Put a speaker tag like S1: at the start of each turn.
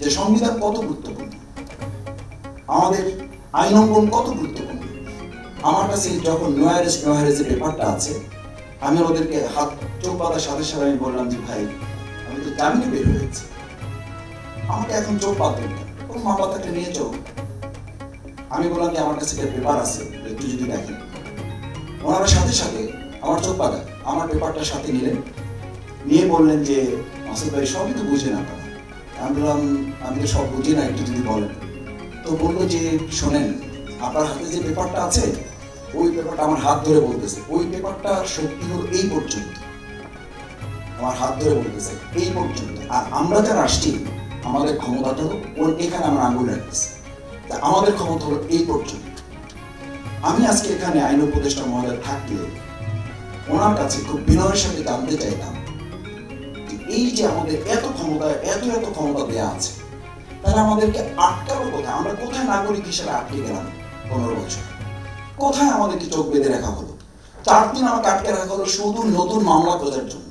S1: যে সংবিধান কত গুরুত্বপূর্ণ? আমাদের আইন অঙ্গন কত গুরুত্বপূর্ণ? আমার কাছে যখন নোয়ারেস নোয়ারেসের ব্যাপারটা আছে, আমি ওদেরকে হাত, চোখ বাঁধার সাথে সাথে আমি বললাম যে, ভাই, আমি তো জামিনে বের হয়েছি। আমাকে এখন চোখ বাঁধবেন না। মামলা থাকলে নিয়ে চোখ আমি বললাম যে, আমার কাছে একটা পেপার আছে, একটু যদি দেখেন। ওনারা সাথে সাথে আমার চোখ পাতা আমার পেপারটা সাথে নিলেন। নিয়ে বললেন যে, মাসুদ ভাই, সবই তো বুঝেন আপনারা। আমি বললাম, আমি তো সব বুঝি না, একটু যদি বলেন। তো বলল যে, শোনেন, আপনার হাতে যে পেপারটা আছে, ওই পেপারটা আমার হাত ধরে বলতেছে। ওই পেপারটা সত্যি হলো এই পর্যন্ত। আমার হাত ধরে বলতেছে, এই পর্যন্ত। আর আমরা যারা আসছি, আমাদের ক্ষমতাটা হলো ওর এখানে আমরা আঙুল রাখতেছি। তা আমাদের ক্ষমতা হলো এই পর্যন্ত। আমি আজকে এখানে আইন উপদেষ্টা মহোদয় থাকলে ওনার কাছে খুব বিনয়ের সাথে জানতে চাইতাম এই যে আমাদের এত ক্ষমতা, এত এত ক্ষমতা দেওয়া আছে, তাহলে আমাদেরকে আটকালো কোথায়? আমরা কোথায় নাগরিক হিসেবে আটকে গেলাম পনেরো বছর? কোথায় আমাদেরকে চোখ বেঁধে রাখা হলো? চার দিন আমাকে আটকে রাখা হলো শুধু নতুন মামলা খোঁজার জন্য।